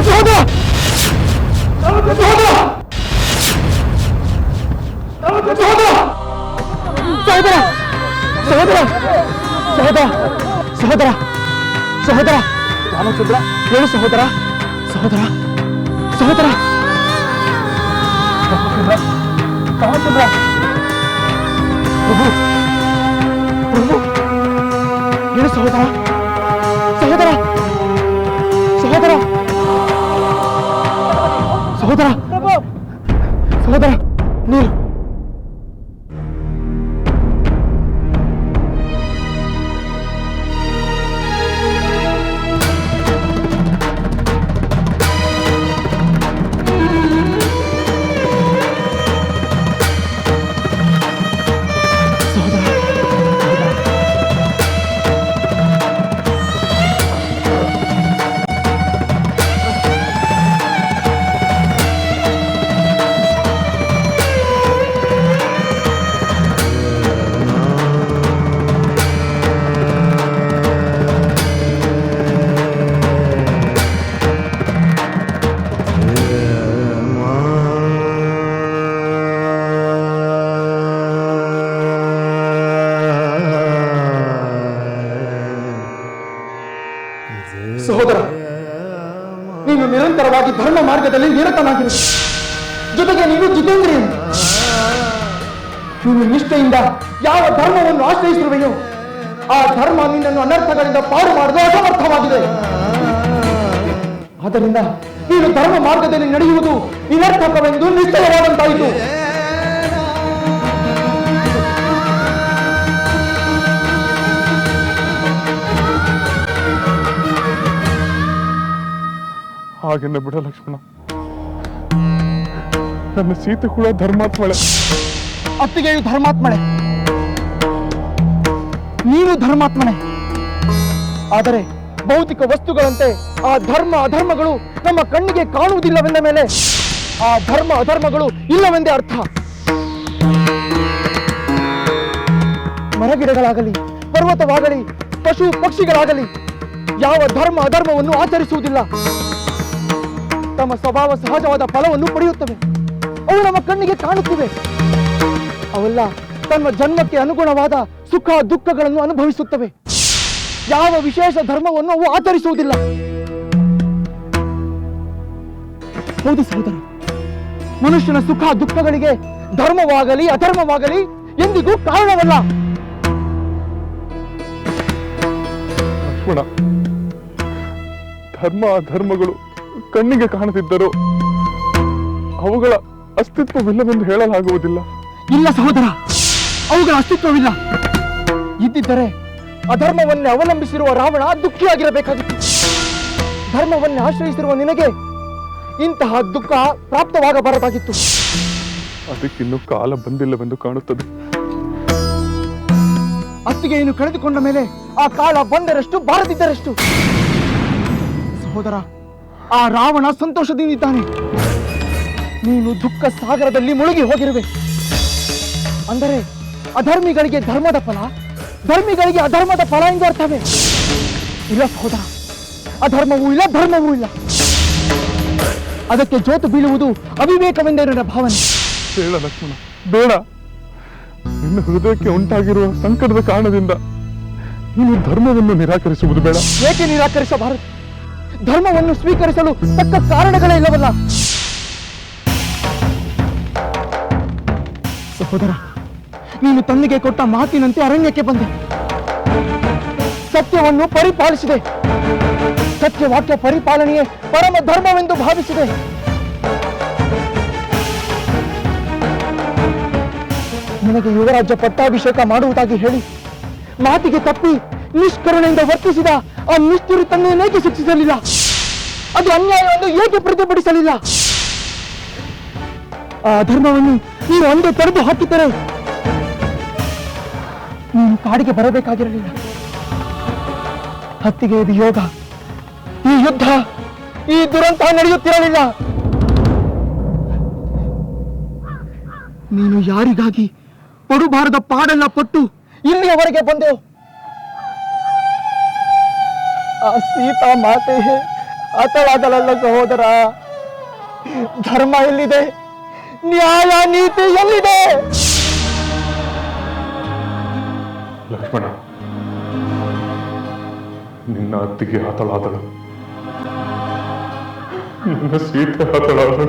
ಸಹೋದರ ಸಹೋದರ ಸಹೋದರ ಸಹೋದರ ಸಹೋದರ ಸಹೋದರ ಸಹೋದರ ರಾಮಚಂದ್ರ ಹೇಳು ಸಹೋದರ ಸಹೋದರ ಸಹೋದರ ರಾಮಚಂದ್ರ ರಾಮಚಂದ್ರ ಪ್ರಭು ಪ್ರಭು ನಿರಂತರವಾಗಿ ಧರ್ಮ ಮಾರ್ಗದಲ್ಲಿ ನಿರತನಾಗಿರು. ಜೊತೆಗೆ ನೀನು ಜಿತೇಂದ್ರಿ ನೀನು ನಿಷ್ಠೆಯಿಂದ ಯಾವ ಧರ್ಮವನ್ನು ಆಶ್ರಯಿಸಿರುವೆಯೋ, ಆ ಧರ್ಮ ನಿನ್ನನ್ನು ಅನರ್ಥಗಳಿಂದ ಪಾರು ಮಾಡಲು ಅಸಮರ್ಥವಾಗಿದೆ. ಆದ್ದರಿಂದ ನೀನು ಧರ್ಮ ಮಾರ್ಗದಲ್ಲಿ ನಡೆಯುವುದು ನಿರರ್ಥಕವೆಂದು ನಿಶ್ಚಯವಾದಂತಾಯಿತು. ಹಾಗೆನ್ನ ಬಿಡ ಲಕ್ಷ್ಮಣ. ನನ್ನ ಸೀತೆ ಕೂಡ ಧರ್ಮಾತ್ಮಳೆ. ಅತ್ತಿಗೆಯು ಧರ್ಮಾತ್ಮಳೆ. ನೀನು ಧರ್ಮಾತ್ಮನೆ. ಆದರೆ ಭೌತಿಕ ವಸ್ತುಗಳಂತೆ ಆ ಧರ್ಮ ಅಧರ್ಮಗಳು ನಮ್ಮ ಕಣ್ಣಿಗೆ ಕಾಣುವುದಿಲ್ಲವೆಂದ ಮೇಲೆ ಆ ಧರ್ಮ ಅಧರ್ಮಗಳು ಇಲ್ಲವೆಂದೇ ಅರ್ಥ. ಮರಗಿಡಗಳಾಗಲಿ, ಪರ್ವತವಾಗಲಿ, ಪಶು ಪಕ್ಷಿಗಳಾಗಲಿ ಯಾವ ಧರ್ಮ ಅಧರ್ಮವನ್ನು ಆಚರಿಸುವುದಿಲ್ಲ. ತಮ್ಮ ಸ್ವಭಾವ ಸಹಜವಾದ ಫಲವನ್ನು ಪಡೆಯುತ್ತವೆ. ಅವು ನಮ್ಮ ಕಣ್ಣಿಗೆ ಕಾಣುತ್ತಿವೆ. ಅವೆಲ್ಲ ತನ್ನ ಜನ್ಮಕ್ಕೆ ಅನುಗುಣವಾದ ಸುಖ ದುಃಖಗಳನ್ನು ಅನುಭವಿಸುತ್ತವೆ. ಯಾವ ವಿಶೇಷ ಧರ್ಮವನ್ನು ಅವು ಆಚರಿಸುವುದಿಲ್ಲ. ಹೌದು ಸಹೋದರ. ಮನುಷ್ಯನ ಸುಖ ದುಃಖಗಳಿಗೆ ಧರ್ಮವಾಗಲಿ ಅಧರ್ಮವಾಗಲಿ ಎಂದಿಗೂ ಕಾರಣವಲ್ಲ. ಧರ್ಮ ಅಧರ್ಮಗಳು ಕಣ್ಣಿಗೆ ಕಾಣದಿದ್ದರೂ ಅವುಗಳ ಅಸ್ತಿತ್ವವಿಲ್ಲವೆಂದು ಹೇಳಲಾಗುವುದಿಲ್ಲ. ಇಲ್ಲ ಸಹೋದರ ಅವುಗಳ ಅಸ್ತಿತ್ವವಿಲ್ಲ. ಇದ್ದಿದ್ದರೆ ಅಧರ್ಮವನ್ನೇ ಅವಲಂಬಿಸಿರುವ ರಾವಣ ದುಃಖಿಯಾಗಿರಬೇಕಾಗಿತ್ತು. ಧರ್ಮವನ್ನೇ ಆಶ್ರಯಿಸಿರುವ ನಿನಗೆ ಇಂತಹ ದುಃಖ ಪ್ರಾಪ್ತವಾಗಬಾರದಾಗಿತ್ತು. ಅದಕ್ಕಿನ್ನು ಕಾಲ ಬಂದಿಲ್ಲವೆಂದು ಕಾಣುತ್ತದೆ. ಅತ್ತಿಗೆಯನ್ನು ಕಳೆದುಕೊಂಡ ಮೇಲೆ ಆ ಕಾಲ ಬಂದರಷ್ಟು ಬಾರದಿದ್ದರಷ್ಟು. ಸಹೋದರ ಆ ರಾವಣ ಸಂತೋಷದಿಂದಿದ್ದಾನೆ ನೀನು ದುಃಖ ಸಾಗರದಲ್ಲಿ ಮುಳುಗಿ ಹೋಗಿರುವೆ. ಅಂದರೆ ಅಧರ್ಮಿಗಳಿಗೆ ಧರ್ಮದ ಫಲ ಧರ್ಮಿಗಳಿಗೆ ಅಧರ್ಮದ ಫಲ ಎಂದು ಅರ್ಥವೇ? ಇಲ್ಲ ಹೋದ ಅಧರ್ಮವೂ ಇಲ್ಲ ಧರ್ಮವೂ ಇಲ್ಲ. ಅದಕ್ಕೆ ಜೋತು ಬೀಳುವುದು ಅವಿವೇಕವೆಂದೇ ನನ್ನ ಭಾವನೆ. ಬೇಡ ಲಕ್ಷ್ಮಣ ಬೇಡ. ನಿನ್ನ ಹೃದಯಕ್ಕೆ ಉಂಟಾಗಿರುವ ಸಂಕಟದ ಕಾರಣದಿಂದ ನೀನು ಧರ್ಮವನ್ನು ನಿರಾಕರಿಸುವುದು ಬೇಡ. ಏಕೆ ನಿರಾಕರಿಸಬಾರದು? ಧರ್ಮವನ್ನು ಸ್ವೀಕರಿಸಲು ತಕ್ಕ ಕಾರಣಗಳೇ ಇಲ್ಲವಲ್ಲ? ಸಹೋದರ, ನೀನು ತಂದೆಗೆ ಕೊಟ್ಟ ಮಾತಿನಂತೆ ಅರಣ್ಯಕ್ಕೆ ಬಂದೆ. ಸತ್ಯವನ್ನು ಪರಿಪಾಲಿಸಿದೆ. ಸತ್ಯವಾಕ್ಯ ಪರಿಪಾಲನೆಯೇ ಪರಮ ಧರ್ಮವೆಂದು ಭಾವಿಸಿದೆ. ನಿನಗೆ ಯುವರಾಜ್ಯ ಪಟ್ಟಾಭಿಷೇಕ ಮಾಡುವುದಾಗಿ ಹೇಳಿ, ಮಾತಿಗೆ ತಪ್ಪಿ ನಿಷ್ಕರುಣೆಯಿಂದ ವರ್ತಿಸಿದ ಆ ನಿಷ್ಠುರಿ ತನ್ನೇಕೆ ಶಿಕ್ಷಿಸಲಿಲ್ಲ? ಅದು ಅನ್ಯಾಯವನ್ನು ಏಕೆ ಪ್ರತಿಭಟಿಸಲಿಲ್ಲ? ಆ ಧರ್ಮವನ್ನು ನೀವು ಒಂದೇ ತೆರೆದು ಹಾಕಿದ್ದರೆ ನೀನು ಕಾಡಿಗೆ ಬರಬೇಕಾಗಿರಲಿಲ್ಲ. ಹತ್ತಿಗೆ ಇದು ಯೋಗ. ಈ ಯುದ್ಧ, ಈ ದುರಂತ ನಡೆಯುತ್ತಿರಲಿಲ್ಲ. ನೀನು ಯಾರಿಗಾಗಿ ಪಡುಬಾರದ ಪಾಡೆಲ್ಲ ಪಟ್ಟು ಇಲ್ಲಿಯವರೆಗೆ ಬಂದೆವು? ಆ ಸೀತಾ ಮಾತೆ ಹತಳಾದಳಲ್ಲ ಸಹೋದರ, ಧರ್ಮ ಎಲ್ಲಿದೆ? ನ್ಯಾಯ ನೀತಿ ಎಲ್ಲಿದೆ? ಲಕ್ಷ್ಮಣ, ನಿನ್ನ ಅತ್ತಿಗೆ ಹತಳಾದಳು ನನ್ನ ಸೀತೆ ಹತಳಾದಳು